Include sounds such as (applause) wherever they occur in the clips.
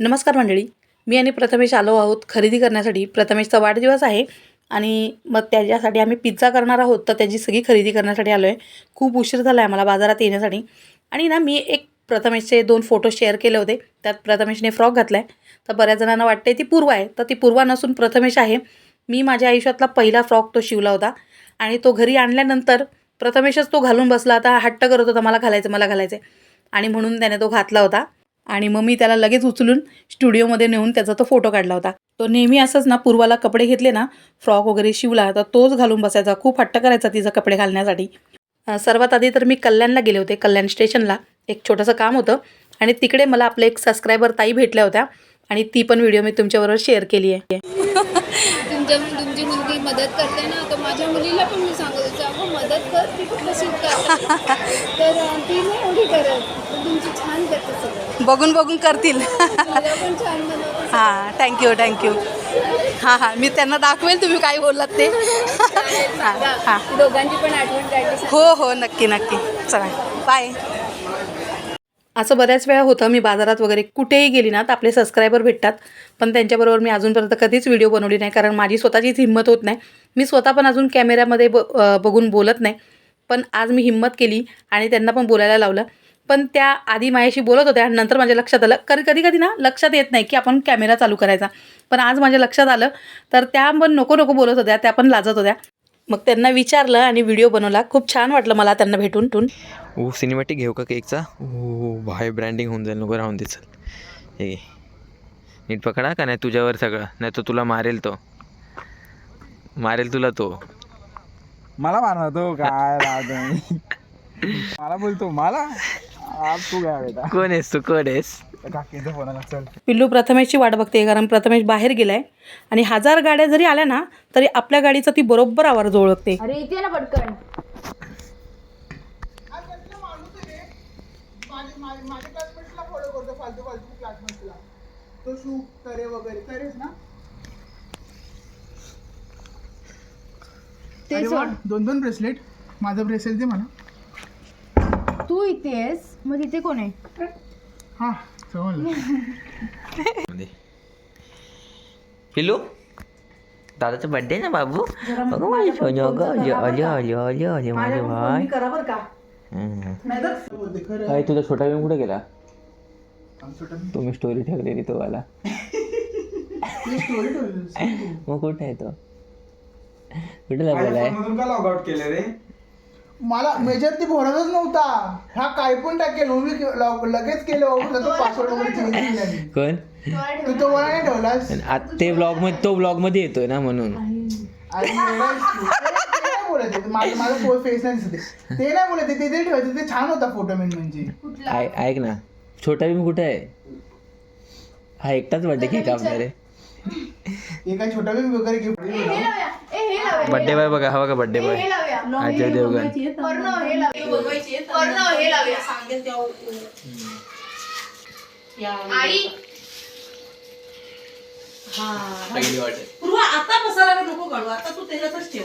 नमस्कार मंडळी. मी आणि प्रथमेश आलो आहोत खरेदी करण्यासाठी. प्रथमेशचा वाढदिवस आहे आणि मग त्याच्यासाठी आम्ही पिझ्झा करणार आहोत. तर त्याची सगळी खरेदी करण्यासाठी आलो आहे खूप उशीर झाला आहे आम्हाला बाजारात येण्यासाठी. आणि ना मी एक प्रथमेशचे दोन फोटो शेअर केले होते. त्यात प्रथमेशने फ्रॉक घातला आहे तर बऱ्याच जणांना वाटते ती पूर्वा आहे. तर ती पूर्वा नसून प्रथमेश आहे. मी माझ्या आयुष्यातला पहिला फ्रॉक तो शिवला होता. आणि तो घरी आणल्यानंतर प्रथमेशच तो घालून बसला. होता हट्ट करत होता मला घालायचं मला घालायचं. आणि म्हणून त्याने तो घातला होता. आणि मग मी त्याला लगेच उचलून स्टुडिओमध्ये नेऊन त्याचा तो फोटो काढला होता. तो नेहमी असंच ना पूर्वाला कपडे घेतले ना फ्रॉक वगैरे शिवला तर तोच घालून बसायचा. खूप हट्ट करायचा तिचा कपडे घालण्यासाठी. सर्वात आधी तर मी कल्याणला गेले होते कल्याण स्टेशनला. एक छोटंसं काम होतं. आणि तिकडे मला आपले एक सबस्क्रायबर ताई भेटल्या होत्या. आणि ती पण व्हिडिओ मी तुमच्याबरोबर शेअर केली आहे. तुमच्या तुमची मुलगी मदत करते ना तर माझ्या मुलीला पण मी सांगत होते अगं मदत कर ती कुठलं शिकतात (laughs) तर ती नाही एवढी करत. पण तुमची छान करते सगळं. बघून बघून करतील. मला पण छान बनवते हां थँक्यू थँक्यू हां हां मी त्यांना दाखवेल तुम्ही काय बोललात ते. हां (laughs) हां. दोघांची पण आठवण काढली. हो हो नक्की नक्की. चला बाय असं बऱ्याच वेळा होतं. मी बाजारात वगैरे कुठेही गेली ना तर आपले सबस्क्रायबर भेटतात. पण त्यांच्याबरोबर मी अजूनपर्यंत कधीच व्हिडिओ बनवली नाही कारण माझी स्वतःचीच हिंमत होत नाही. मी स्वतः पण अजून कॅमेऱ्यामध्ये ब बघून बोलत नाही. पण आज मी हिंमत केली आणि त्यांना पण बोलायला लावलं. पण त्या आधी माझ्याशी बोलत होत्या आणि नंतर माझ्या लक्षात आलं. कधी कधी कधी ना लक्षात येत नाही की आपण कॅमेरा चालू करायचा. पण आज माझ्या लक्षात आलं तर त्या पण नको नको बोलत होत्या त्या पण लाजत होत्या. मग त्यांना विचारलं आणि व्हिडिओ बनवला. खूप छान वाटलं मला त्यांना भेटून टून ओ सिनेमॅटिक घेऊ का केकचा? ओ भाई ब्रँडिंग होऊन जाईल. नको राहून दे चल. हे. नीट पकडा का? नाही तुझ्यावर सगळं. नाही तर तुला मारेल तो. मारेल तुला तो. मला मारणार तो? काय राहत (laughs) मला बोलतो मला? आज तू काय बेटा? कोण आहेस तू? कोण आहेस? पिल्लू प्रथमेशची वाट बघते कारण प्रथमेश बाहेर गेलाय. आणि हजार गाड्या जरी आल्या ना तरी आपल्या गाडीचा ती बरोबर आवाज ओळखते. अरे इथे ना पटकन. तो शू करे वगैरे करेस ना? ते अरे वा, सोड. दोन दोन ब्रेसलेट माझं ब्रेसलेट दे मला. तू इथे आहेस मग तिथे कोण आहे? हा. समजलं मध्ये पिल्लू? दादाचा बर्थडे ना बाबू? अगं माझे सोने अगं अले अले अले अले अले माझे भाई. काय तुझा छोटा भीम कुठे गेला? तुम्ही स्टोरी ठेवलेली तो वाला. मग कुठे आहे तो? कुठे लागलाय? का लॉग आउट केले रे? मला मेजर ती भरतच नव्हता. हा काय पण टाकेल मी के- लगेच केलं बाबा तो पासवर्ड वगैरे चेंज केला मी. कोण? तू तो मला नाही ठेवलास. आणि आत ते ब्लॉगमध्ये तो ब्लॉगमध्ये येतोय ना म्हणून. आणि एवढा. ते- ते नाही बोलत आहे. माझं माझं फेस नाही दिसत. आहे. ते नाही बोलत आहे. ते ठेवायचं. ते छान होता फोटो मेन म्हणजे. ऐक ना. छोटा भीम कुठे आहे? हा एकटाच बर्थडे केक कापणार आहे हे काय छोटा बी वगैरे गिफ्ट बर्थडे बॉय बघा. हवा का बर्थडे बॉय अजय देवगण. आता मसाला नको काढू आता तू त्याच्यातच ठेव.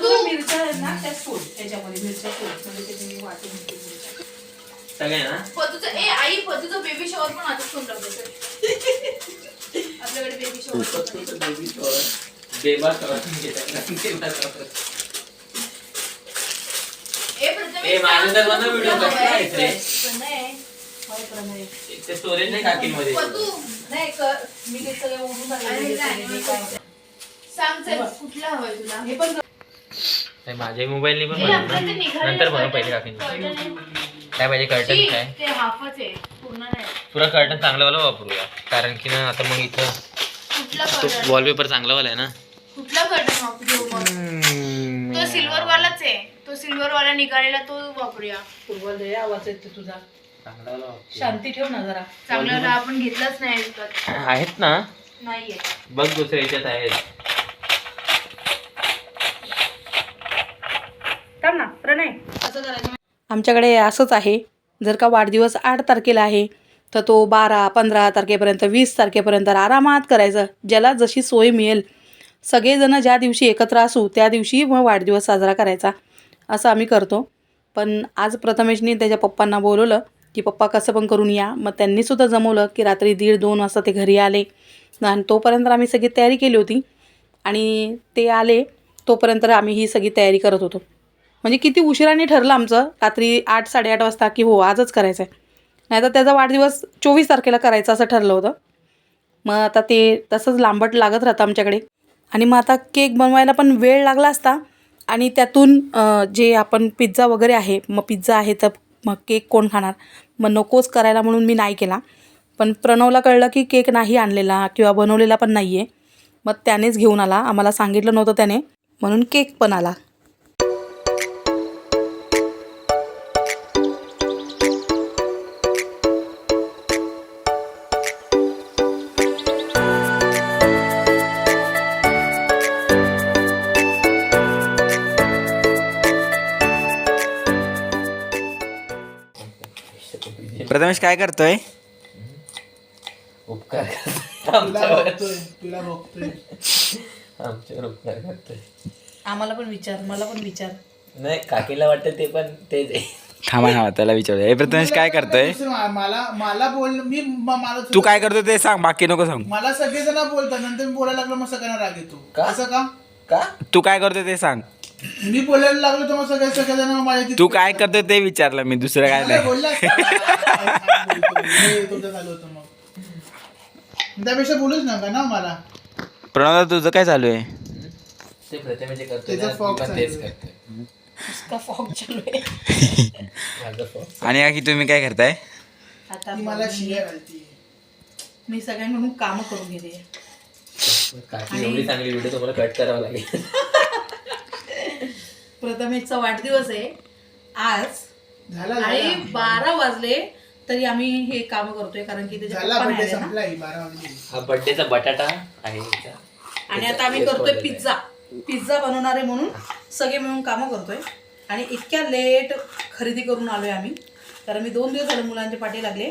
तू मिरच्या आहेत ना त्या सोड त्याच्यामध्ये मिरच्या सोड. म्हणजे त्याची मी वाटून घेते मिरच्या. सगळ्यांना पतूचं ए आई पतूचं बेबी शॉवर पण आता फोन (laughs) आपल्याकडे बेबी शॉवर ए, माझं तर बनव video प्रथमेश कसं आहे. रे? प्रणय, होय प्रणय. स्टोरेज नाही. काकीमध्ये पतू नाही कर. मी ते सगळं ओढून अरे टाकलेलं नाही, आहे. मी काय- सांग चल. कुठला हवाय तुला? हे पण माझ्या मोबाईलने पण ए, बनव आपलं ते ना. निघालेलं नंतर बनव पहिले काकीने. काय पाहिजे? कर्टन काय? ते हाफच आहे. पूर्ण नाही. पुरा कर्टन चांगलावाला वापरूया. कारण की ना आता मग इथं तो वॉलपेपर चांगलावाला आहे ना? कुठला कर्टन वापरू मग? तो सिल्वर वालाच आहे. तो सिल्वर वाला निघालेला तो वापरूया. पूर्वल रे आवाज येतो तुझा. शांती ठेव ना जरा. चांगला वाला आपण घेतलाच नाही विकत आहेत ना? नाहीये. बघ दुसऱ्या याच्यात आहेत. थांब ना प्रणय. असं करायचं आमच्याकडे असंच आहे. जर का वाढदिवस आठ तारखेला आहे तर तो बारा पंधरा तारखेपर्यंत वीस तारखेपर्यंत आरामात करायचं. ज्याला जशी सोय मिळेल सगळेजणं ज्या दिवशी एकत्र असू त्या दिवशी मग वाढदिवस साजरा करायचा. असं आम्ही करतो. पण आज प्रथमेशनी त्याच्या पप्पांना बोलवलं की पप्पा कसं पण करून या. मग त्यांनीसुद्धा जमवलं की रात्री दीड दोन वाजता ते घरी आले. आणि तोपर्यंत आम्ही सगळी तयारी केली होती. आणि ते आले तोपर्यंत आम्ही ही सगळी तयारी करत होतो. म्हणजे किती उशिराने ठरलं आमचं रात्री आठ साडेआठ वाजता की हो आजच करायचं आहे नाहीतर त्याचा वाढदिवस चोवीस तारखेला करायचा असं ठरलं होतं. मग आता ते तसंच लांबट लागत राहतं आमच्याकडे. आणि मग आता केक बनवायला पण वेळ लागला असता. आणि त्यातून जे आपण पिझ्झा वगैरे आहे मग पिझ्झा आहे तर मग केक कोण खाणार? मग नकोच करायला म्हणून मी नाही केला. पण प्रणवला कळलं की केक नाही आणलेला किंवा बनवलेला पण नाही आहे मग त्यानेच घेऊन आला. आम्हाला सांगितलं नव्हतं त्याने. म्हणून केक पण आला. प्रथमेश काय करतोय? उपकार तुला बघतोय तुला बघतोय. आमच्यावर उपकार करतोय. आम्हाला पण विचार मला पण विचार. नाही काकीला वाटतं ते पण तेच आहे. थांबा थांबा त्याला विचारू हे प्रथमेश काय करतोय? दुसरं मा- मला मला बोल मी म- मला तू काय करतोय ते सांग बाकी नको सांग. मला सगळेजण बोलतात नंतर मी बोलायला लागलो मग सगळ्यांना राग येतो का? असं का? का? तू काय करतोय ते सांग. मी बोलायला लागलो तर मग सगळे सगळेजण माझ्या तू काय करतोय ते विचारलं मी दुसरं काय नाही. बोलला होतं मग. त्यापेक्षा बोलूच नका ना मला. प्रणव तुझं काय चालू आहे? ते प्रथमे जे करतोय त्याचा ना, मी फॉग पण चालू तेच आहे. करतोय. इसका फॉग चालू आहे. माझं फॉग आणि काकी तुम्ही काय करताय? आता ती मला शिव्या घालती मी सगळ्यांकडून कामं करून घेते. काकी एवढी चांगली व्हिडिओ तुम्हाला कट करावा लागेल. प्रथमेशचा वाढदिवस आहे. आज झाला आणि झाला बारा वाजले तरी आम्ही हे काम करतोय कारण की त्याचे झाला पप्पा नाही बर्थडे आले ना. संपला ही बारा वाजले. हा बर्थडेचा बटाटा आहे याचा. आणि आता आम्ही करतोय पिझ्झा. पिझ्झा बनवणार आहे म्हणून सगळे मिळून कामं करतोय. आणि इतक्या लेट खरेदी करून आलोय आम्ही. कारण मी दोन दिवस झाले मुलांचे पाठी लागले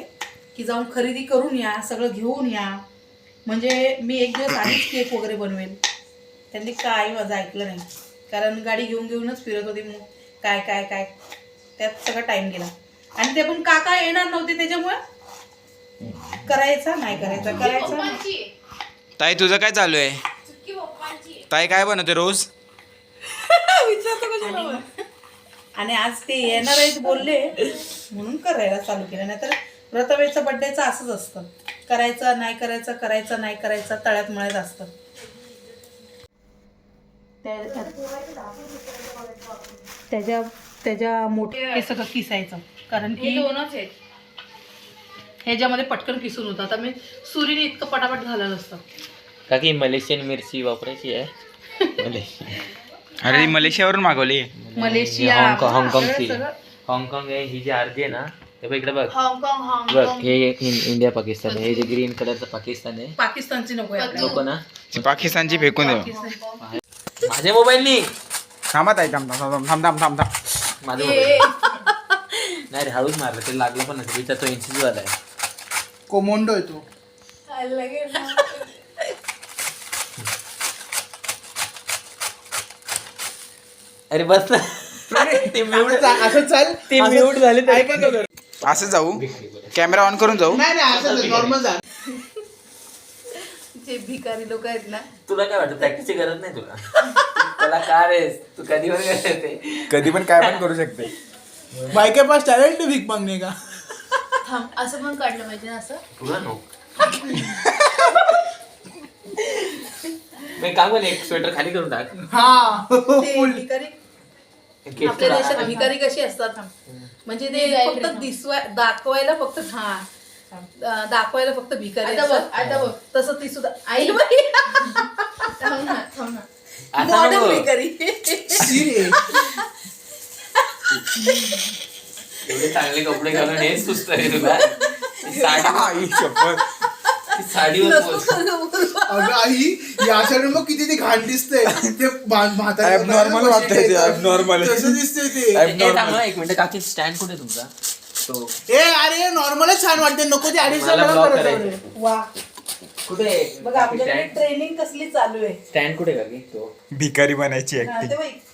की जाऊन खरेदी करून या सगळं घेऊन या. म्हणजे मी एक दिवस आधीच केक वगैरे बनवेल. त्यांनी काय माझं ऐकलं नाही. कारण गाडी घेऊन घेऊनच फिरत होती मग. काय काय काय. त्यात सगळा टाइम गेला. आणि ते पण काका येणार नव्हते त्याच्यामुळे? करायचा? नाही करायचा. करायचा? नाही. ताई तुझं काय चालू आहे? ताई काय बनवते रोज? (laughs) आणि- आणि आज ते येणार आहेत बोलले म्हणून करायला चालू केलं. नाहीतर रथवेचा बड्डेचं असंच असतं. करायचं नाही करायचं करायचं नाही करायचं तळ्यात मळ्यात असतं. त्याच्या त्याच्या मोठे हे सगळं किसायचं. कारण की दोनच आहेत. ह्याच्यामध्ये पटकन किसून होतं. आता मी सुरीने इतकं पटापट झालेलं असतं काकी मलेशियन मिरची वापरायची आहे. मलेशियन (laughs) अरे ती मलेशियावरून मागवली. मलेशिया. हाँगकाँग हाँगकाँगची हाँगकाँग आहे ही जी आरती आहे ना ते बघ इकडे बघ. हाँगकाँग बघ हाँगकाँग हे एक इंडिया पाकिस्तान आहे. हे जे ग्रीन कलरचं पाकिस्तान आहे. पाकिस्तानची नको आहे आपल्याला. नको ना? पाकिस्तानची फेकून देऊ. पाकिस्तान- माझ्या मोबाईलनी थांबा ताई थांब थांब थांब थांब थांब थांब. थांब माझा मोबाईल नाही. रे हळूच मारलं ते लागलं पण नाही तो इंचीच वाला आहे. कोमोंडो येतो अरे बस ना. ते म्यूट असं चाल. ते म्यूट झाले तरी. ऐका ना. असं जाऊ. कॅमेरा ऑन करून जाऊ. नाही नाही असं नॉर्मल जा जे भिकारी लोक आहेत ना. तुला काय वाटतं प्रॅक्टिसची गरज नाही तुला? तुला का रे? तू कधी पण कधी पण काय पण करू शकते. भाई के पास टैलेंट भीख मांगने का? थांब असं पण काढलं पाहिजे ना असं. तुला नो मी काम बोल एक स्वेटर खाली करून टाक. हा. ते भिकारी केस आपल्या तुला- देशात भिकारी कशी असतात म्हणजे ते फक्त दिसवाय दाखवायला फक्त हा. दाखवायला फक्त भिकारी आता बघ असतात. आता बघ. तसं ती सुद्धा आई. आई थांब ना थांब ना. आता मॉडर्न. भिकारी. एवढे चांगले कपडे घालून हे सुस्त रे तुला. साडी आई शपथ. ती साडीवर बोल. अगं आई या मग किती ती घाण दिसते ते Abnormal वाटतंय ते. तसं दिसते ते. एक मिनिट. काकी स्टँड कुठे तुमचा? वाटतो ए अरे नॉर्मलच छान वाटते. नको ते अडीच वा. कुठे? बघा ट्रेनिंग कसली चालू आहे. स्टँड कुठे का तो. भिकारी बनायची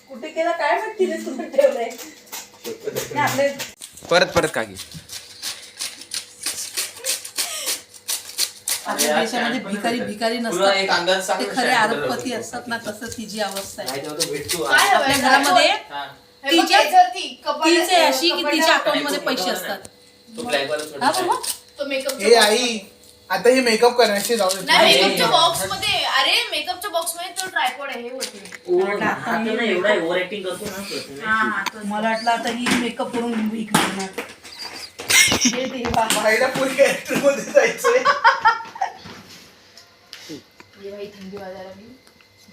कुठे केला काय माहिती परत परत का आपल्या देशामध्ये भिकारी भिकारी नसतात. ते खरे शकतो. असतात ना तसं तिची अवस्था आहे. आपल्या घरामध्ये हे तीच अशी की तिच्या अकाउंटमध्ये पैसे असतात. तो वाला हा छोटा बरोबर तो मेकअप हे आई आता हे मेकअप करण्याचे जाऊ दे. नाही मेकअपच्या. बॉक्समध्ये. अरे मेकअपच्या बॉक्समध्ये तो ट्रायपॉड आहे हे होते. एवढा ओव्हर ऍक्टिंग करतो ना मला वाटलं आता ही मेकअप करून भीक मागणार. हे देवा. बाईला फुल कॅरेक्टरमध्ये जायचंय. ये भाई थंडी वाजायला लागली.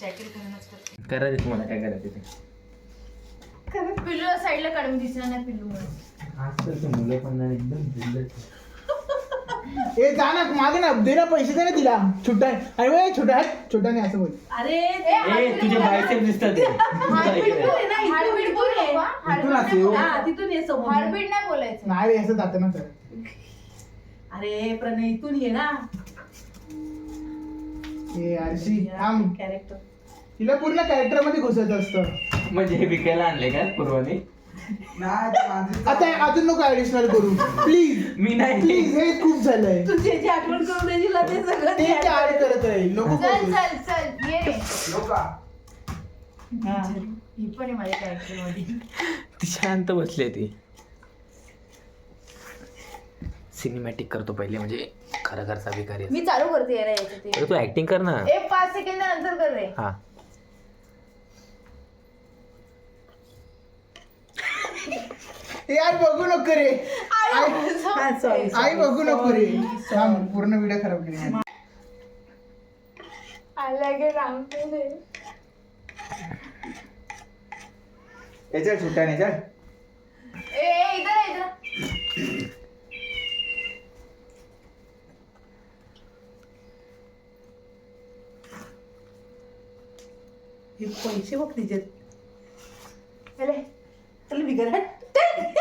जॅकेट घालूनच करते करा दे तुम्हाला काय करायचं ते? पिल्लू साईडला काढून दिसणार नाही पिल्लू आजकालचे मुलं पण ना एकदम. (laughs) ए जा ना मागे ना दे ना पैसे दे ना तिला. छोटा अरे वय छोटा आहे छोटा नाही असं बोल. अरे ए तुझे बायसेप दिसतात ते. इथून असेल हो. हा, तिथून ये समोर. नाही बोलायचं. नाही रे असं जातं ना तर. अरे प्रणय इथून ये ना. ए आरशी थांब. कॅरेक्टर तिला पूर्ण कॅरेक्टरमध्ये घुसायचं असतं. म्हणजे हे विकायला आणले का पूर्वाने? आता अजून नको ऍडिशनल करू. प्लीज मी नाही. प्लीज हे खूप झालंय. तुझे जे आठवण करून ना ते सगळं ते ते ऍड करत राहील. नको चल करू. चल चल ये. रे. हा. ही पण आहे माझ्या कॅरेक्टरमध्ये ती शांत बसली ती. सिनेमॅटिक करतो पहिले म्हणजे खरं खरचा भिकारी असतो. मी चालू करते ते. अरे तू ऍक्टिंग कर ना. ए पाच सेकंद नंतर कर रे. हा. यार बघू नको रे. आई- बघू नको. रे. थांब पूर्ण व्हिडिओ खराब केली. आला गे रामते रे याच्या छोटा नाही चल. ए ए, इधर आहे, इधर. हे पैसे बघ तिचे चले. चल बिगर. हट.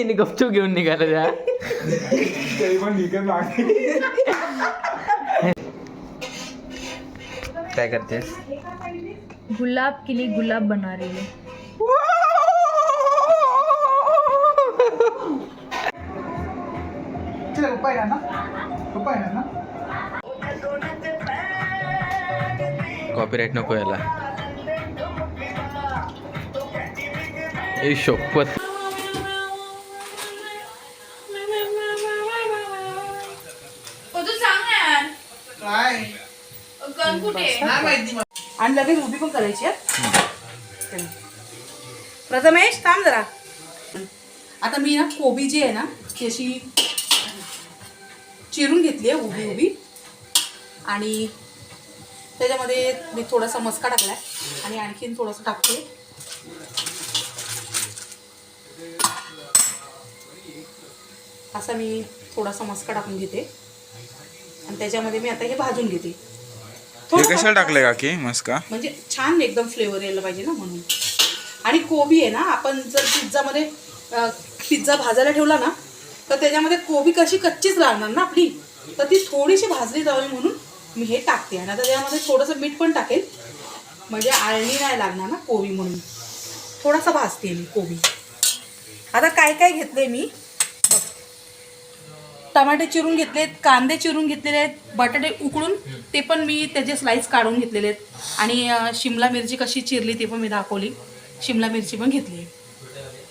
हिने गपचूप घेऊन निघाला त्या काय करतेस? गुलाब के लिए गुलाब बना रही है. चल उपाय ना उपाय ना कॉपीराईट नको याला. ए शपथ ओ तू सांग ना यार काय गण कुठे आहे? नाही माहिती मला. आणि लगेच उभी पण करायची हा. चल. प्रथमेश थांब जरा आता मी ना कोबी जी आहे ना ती अशी चिरून घेतली आहे उभी उभी आणि त्याच्यामध्ये मी थोडासा मस्का टाकलाय आणि आणखीन थोडंसं टाकते असा मी थोडासा मस्का टाकून घेते आणि त्याच्यामध्ये मी आता हे भाजून घेते. हे कशाला टाकलंय काकी? मस्का? म्हणजे छान एकदम फ्लेवर यायला पाहिजे ना म्हणून. आणि कोबी आहे ना आपण जर पिझ्झामध्ये पिझ्झा भाजायला ठेवला ना तर त्याच्यामध्ये कोबी कशी कच्चीच राहणार ना आपली? तर ती थोडीशी भाजली जावी म्हणून मी हे टाकते. आणि आता त्यामध्ये थोडंसं मीठ पण टाकेल. म्हणजे आळणी नाही लागणार ना कोबी म्हणून. थोडासा भाजते मी कोबी. आता काय काय घेतले मी. टमाटे चिरून घेतलेत कांदे चिरून घेतलेले आहेत बटाटे उकळून ते पण मी त्याचे स्लाईस काढून घेतलेले आहेत. आणि शिमला मिरची कशी चिरली ती पण मी दाखवली. शिमला मिरची पण घेतली.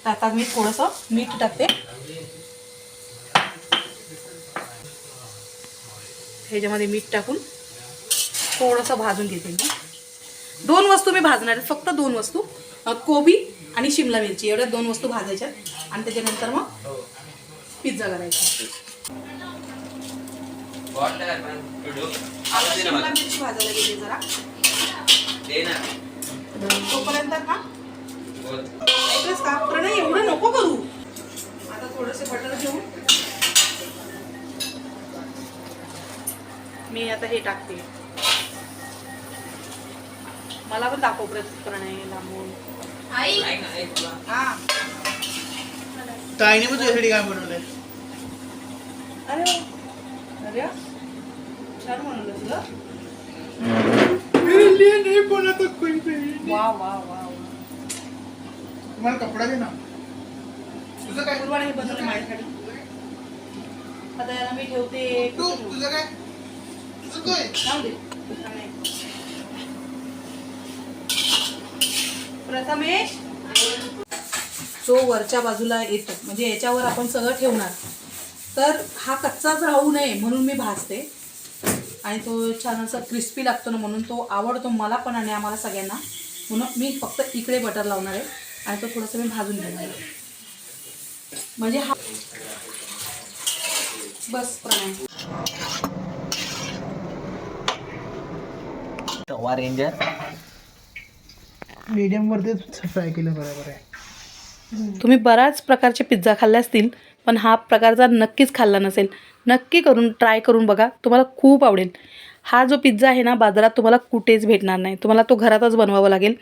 तर आता मी थोडंसं मीठ टाकते. ह्याच्यामध्ये मीठ टाकून थोडंसं भाजून घेते मी. दोन वस्तू मी भाजणार आहेत फक्त दोन वस्तू. कोबी आणि शिमला मिरची. एवढ्या दोन वस्तू भाजायच्या. आणि त्याच्यानंतर मग पिझ्झा करायचा. मिरची भाजायला घेते जरा. तोपर्यंत का? प्रणय एवढं नको करू. आता थोडंसं बटर मी आता हे टाकते. मला पण दाखव प्रत प्रणय लांबून. आई. हा. ताईने पण तुझ्यासाठी काय बनवलंय? अरे. अरे. छान म्हणलं कोणी वा वा वा वा. तुम्हाला कपडा दे ना. तुझं काय? पूर्वाने हे बनवलं माझ्यासाठी आता याला मी ठेवते. तू तुझं काय? तुझं काय? जाऊ दे. प्रथमेश? तो वरच्या बाजूला येतो. म्हणजे याच्यावर आपण सगळं ठेवणार. तर हा कच्चाच राहू नये म्हणून मी भाजते आणि तो छान असा क्रिस्पी लागतो ना म्हणून तो आवडतो मला पण आणि आम्हाला सगळ्यांना. म्हणून मी फक्त इकडे बटर लावणार आहे आणि तो थोडंसं मी भाजून घेणार आहे. म्हणजे हा बस प्रमाणे. तवा रेंजर मीडियम वरती फ्राय केलं बरोबर आहे. तुम्ही बऱ्याच प्रकारचे पिझ्झा खाल्ले असतील. पण हा प्रकारचा नक्कीच खाल्ला नसेल नक्की करून ट्राय करून बघा तुम्हाला खूप आवडेल. हा जो पिझ्झा आहे ना बाजारात तुम्हाला कुठेच भेटणार नाही. तुम्हाला तो घरातच बनवावा लागेल.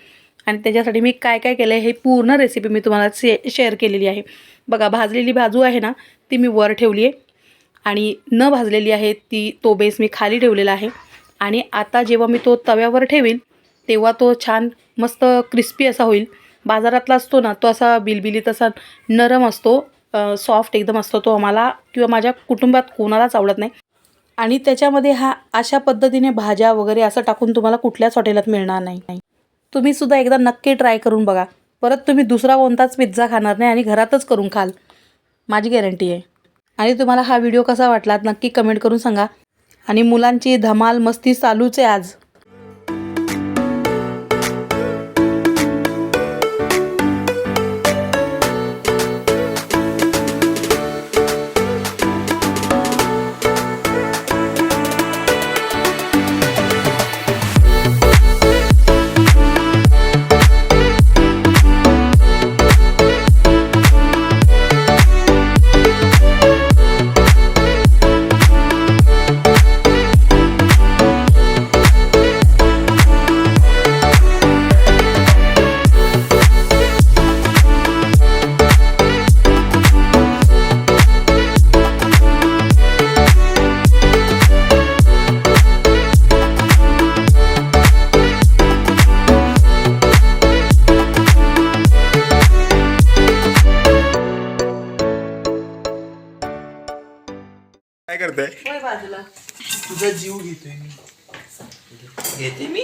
आणि त्याच्यासाठी मी काय काय केलं आहे हे पूर्ण रेसिपी मी तुम्हाला शे शेअर केलेली आहे. बघा भाजलेली बाजू आहे ना ती मी वर ठेवली आहे. आणि न भाजलेली आहे ती तो बेस मी खाली ठेवलेला आहे. आणि आता जेव्हा मी तो तव्यावर ठेवेन तेव्हा तो छान मस्त क्रिस्पी असा होईल. बाजारातला असतो ना तो असा बिलबिलीत असा नरम असतो. सॉफ्ट एकदम असतो तो आम्हाला किंवा माझ्या कुटुंबात कोणालाच आवडत नाही. आणि त्याच्यामध्ये हा अशा पद्धतीने भाज्या वगैरे असं टाकून तुम्हाला कुठल्याच हॉटेलात मिळणार नाही. तुम्ही सुद्धा एकदा नक्की ट्राय करून बघा. परत तुम्ही दुसरा कोणताच पिझ्झा खाणार नाही आणि घरातच करून खाल. माझी गॅरंटी आहे. आणि तुम्हाला हा व्हिडिओ कसा वाटला नक्की कमेंट करून सांगा. आणि मुलांची धमाल मस्ती चालूच आहे आज. जीव घेतोय मी. घेते मी?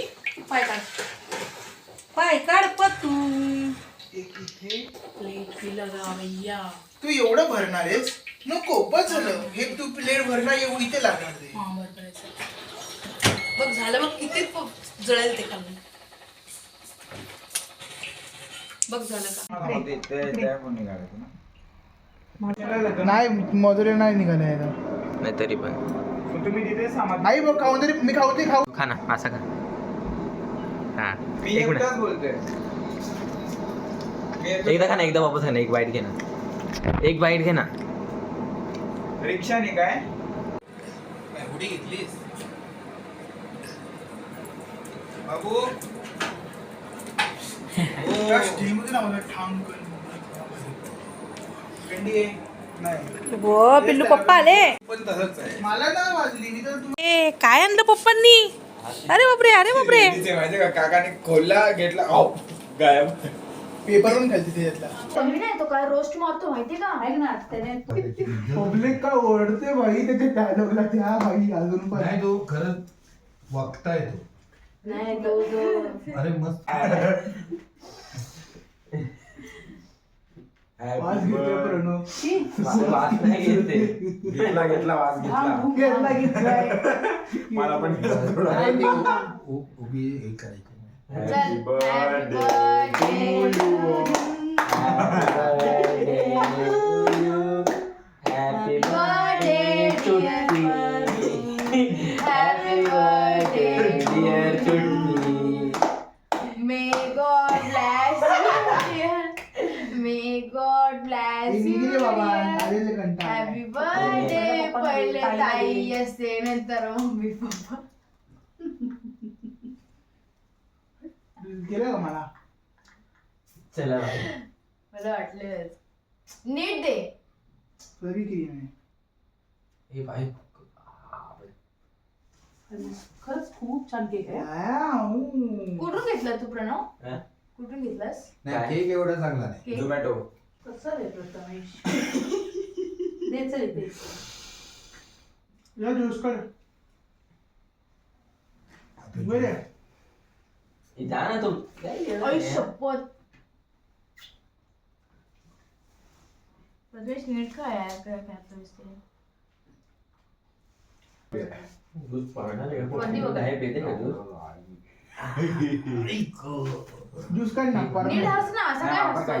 पाय काढ. पाय काढ पतू एक इथे. प्लेट भी लगा भैया. तू एवढं भरणार आहेस? नको बस झालं. हे तू प्लेट भरणार एवढं इथे लागणार ते हा बरोबर आहे सर. बघ झालं बघ किती प- जळेल ते खाल्लं. बघ झालं का? नाही मजुरी नाही निघाले आहे. नाही तरी पण. तुम्ही तिथे सामान आई बघ खाऊन तरी मी खाऊ ते खाऊ. खा ना असं खा. हा मी एक मिनिट. एकटाच बोलतोय. एकदा खा ना एकदा वापस खा ना एक बाईट घे ना. एक बाईट घे ना. रिक्षाने काय? एवढी घेतलीस? बाबू. स्टीलमध्ये ना मला ठाम थंडी आहे नाही हो पिल्लू पप्पा आले. पण तसंच आहे. मला ना वाजली मी तर तू ए काय आणलं पप्पांनी? अरे बापरे अरे बापरे. माहिती काकाने खोलला घेतला. गायब. पेपर पण खालती त्याच्यातला कमी नाही तो काय रोस्ट मारतो माहिती का? ऐक ना त्याने पब्लिक का ओढते भाई त्याच्या डायलॉगला त्या भाई अजून पण. नाही तो खरंच वागता येतो नाही तो अरे मस्त. (laughs) वाज घेतोय प्रणव. वास नाही घेत ते. घेतला घेतला वास घेतला. घेतला मला पण घेतला. उभी हे करायचं. Happy केलं का मला? चला. बाई. मला वाटलं. नीट दे. तरी केली नाही हे बाई. खरंच खूप छान केक आहे. आऊ. कुठून घेतला तू प्रणव? हा? कुठून घेतलास? नाही केक एवढा चांगला नाही. केक? झोमॅटो कसं रे प्रथमेश? दे चल इथे या ज्यूस कर. बरे. जा (laughs) ना तू आई शपथ प्रथमेश नीट काय आहे काय करतोयस ते दूध पडणार आहे का? कधी बघा. आहे पेते का दूध? ज्यूस काढ ना नीट हस ना असं काय? काय